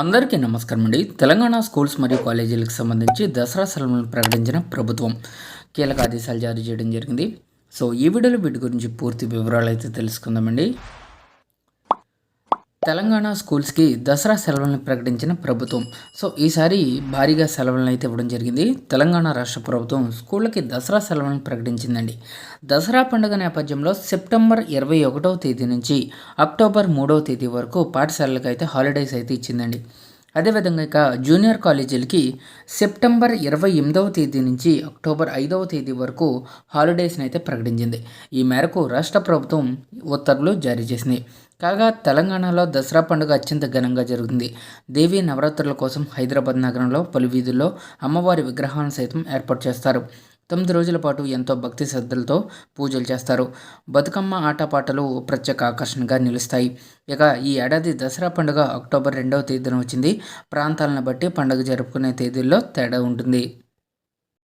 అందరికీ నమస్కారం అండి. తెలంగాణ స్కూల్స్ మరియు కాలేజీలకు సంబంధించి దసరా సెలవులను ప్రకటించిన ప్రభుత్వం కీలక ఆదేశాలు జారీ చేయడం జరిగింది. సో ఈ వీడియోలో వీటి గురించి పూర్తి వివరాలు అయితే తెలుసుకుందామండి. తెలంగాణ స్కూల్స్కి దసరా సెలవులను ప్రకటించిన ప్రభుత్వం. సో ఈసారి భారీగా సెలవులను అయితే ఇవ్వడం జరిగింది. తెలంగాణ రాష్ట్ర ప్రభుత్వం స్కూళ్ళకి దసరా సెలవులను ప్రకటించిందండి. దసరా పండుగ నేపథ్యంలో సెప్టెంబర్ ఇరవై ఒకటవ తేదీ నుంచి అక్టోబర్ మూడవ తేదీ వరకు పాఠశాలలకు అయితే హాలిడేస్ అయితే ఇచ్చిందండి. అదేవిధంగా ఇక జూనియర్ కాలేజీలకి సెప్టెంబర్ ఇరవై ఎనిమిదవ తేదీ నుంచి అక్టోబర్ ఐదవ తేదీ వరకు హాలిడేస్ని అయితే ప్రకటించింది. ఈ మేరకు రాష్ట్ర ప్రభుత్వం ఉత్తర్వులు జారీ చేసింది. కాగా తెలంగాణలో దసరా పండుగ అత్యంత ఘనంగా జరుగుతుంది. దేవీ నవరాత్రుల కోసం హైదరాబాద్ నగరంలో పలు వీధుల్లో అమ్మవారి విగ్రహాలను సైతం ఏర్పాటు చేస్తారు. తొమ్మిది రోజుల పాటు ఎంతో భక్తి శ్రద్ధలతో పూజలు చేస్తారు. బతుకమ్మ ఆటపాటలు ప్రత్యేక ఆకర్షణగా నిలుస్తాయి. ఇక ఈ ఏడాది దసరా పండుగ అక్టోబర్ రెండవ తేదీన వచ్చింది. ప్రాంతాలను బట్టి పండుగ జరుపుకునే తేదీల్లో తేడా ఉంటుంది.